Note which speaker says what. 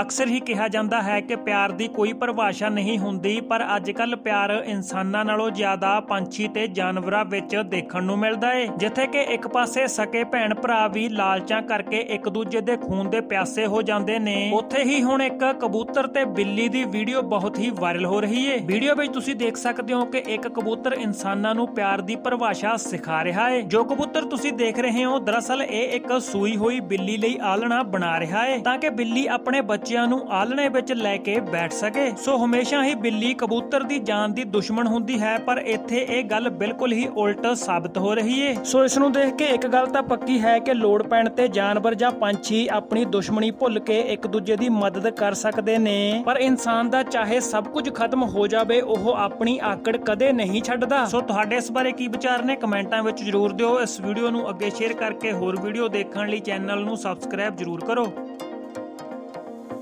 Speaker 1: ਅਕਸਰ ਹੀ ਕਿਹਾ ਜਾਂਦਾ ਹੈ ਕਿ ਪਿਆਰ ਦੀ ਕੋਈ ਪਰਿਭਾਸ਼ਾ ਨਹੀਂ ਹੁੰਦੀ, ਪਰ ਅੱਜਕੱਲ ਪਿਆਰ ਇਨਸਾਨਾਂ ਨਾਲੋਂ ਜ਼ਿਆਦਾ ਪੰਛੀ ਤੇ ਜਾਨਵਰਾਂ ਵਿੱਚ ਦੇਖਣ ਨੂੰ ਮਿਲਦਾ ਏ, ਜਿੱਥੇ ਕਿ ਇੱਕ ਪਾਸੇ ਸਕੇ ਭੈਣ ਭਰਾ ਵੀ ਲਾਲਚਾਂ ਕਰਕੇ ਇੱਕ ਦੂਜੇ ਦੇ ਖੂਨ ਦੇ ਪਿਆਸੇ ਹੋ ਜਾਂਦੇ ਨੇ। ਉੱਥੇ ਹੀ ਹੁਣ ਇੱਕ ਕਬੂਤਰ ਤੇ ਬਿੱਲੀ ਦੀ ਵੀਡੀਓ ਬਹੁਤ ਹੀ ਵਾਇਰਲ ਹੋ ਰਹੀ ਏ। ਵੀਡੀਓ ਵਿੱਚ ਤੁਸੀਂ ਦੇਖ ਸਕਦੇ ਹੋ ਕਿ ਇੱਕ ਕਬੂਤਰ ਇਨਸਾਨਾਂ ਨੂੰ ਪਿਆਰ ਦੀ ਪਰਿਭਾਸ਼ਾ ਸਿਖਾ ਰਿਹਾ ਏ। ਜੋ ਕਬੂਤਰ ਤੁਸੀਂ ਦੇਖ ਰਹੇ ਹੋ, ਦਰਅਸਲ ਇਹ ਇੱਕ ਸੂਈ ਹੋਈ ਬਿੱਲੀ ਲਈ ਆਲਣਾ ਬਣਾ ਰਿਹਾ ਏ, ਤਾਂ ਕਿ ਬਿੱਲੀ ਆਪਣੇ ਬੱਚਿਆਂ ਨੂੰ ਆਲਣੇ ਵਿੱਚ ਲੈ ਕੇ ਬੈਠ ਸਕੇ। ਸੋ ਹਮੇਸ਼ਾ ਹੀ ਬਿੱਲੀ ਕਬੂਤਰ ਦੀ ਜਾਨ ਦੀ ਦੁਸ਼ਮਣ ਹੁੰਦੀ ਹੈ, ਪਰ ਇੱਥੇ ਇਹ ਗੱਲ ਬਿਲਕੁਲ ਹੀ ਉਲਟ ਸਾਬਤ ਹੋ ਰਹੀ ਏ। ਸੋ ਇਸ ਨੂੰ ਦੇਖ ਕੇ ਇੱਕ ਗੱਲ ਤਾਂ ਪੱਕੀ ਹੈ ਕਿ ਲੋੜ ਪੈਣ ਤੇ ਜਾਨਵਰ ਜਾਂ ਪੰਛੀ ਆਪਣੀ ਦੁਸ਼ਮਣੀ ਭੁੱਲ ਕੇ ਇੱਕ ਦੂਜੇ ਦੀ ਮਦਦ ਕਰ ਸਕਦੇ ਨੇ। ਪਰ ਇਨਸਾਨ ਦਾ ਚਾਹੇ ਸਭ ਕੁਝ ਖਤਮ ਹੋ ਜਾਵੇ, ਉਹ ਆਪਣੀ ਆਕੜ ਕਦੇ ਨਹੀਂ ਛੱਡਦਾ। ਸੋ ਤੁਹਾਡੇ ਇਸ ਬਾਰੇ ਕੀ ਵਿਚਾਰ ਨੇ ਕਮੈਂਟਾਂ ਵਿੱਚ ਜਰੂਰ ਦਿਓ। ਇਸ ਵੀਡੀਓ ਨੂੰ ਅੱਗੇ ਸ਼ੇਅਰ ਕਰਕੇ ਹੋਰ ਵੀਡੀਓ ਦੇਖਣ ਲਈ ਚੈਨਲ ਨੂੰ ਸਬਸਕ੍ਰਾਈਬ ਜਰੂਰ ਕਰੋ।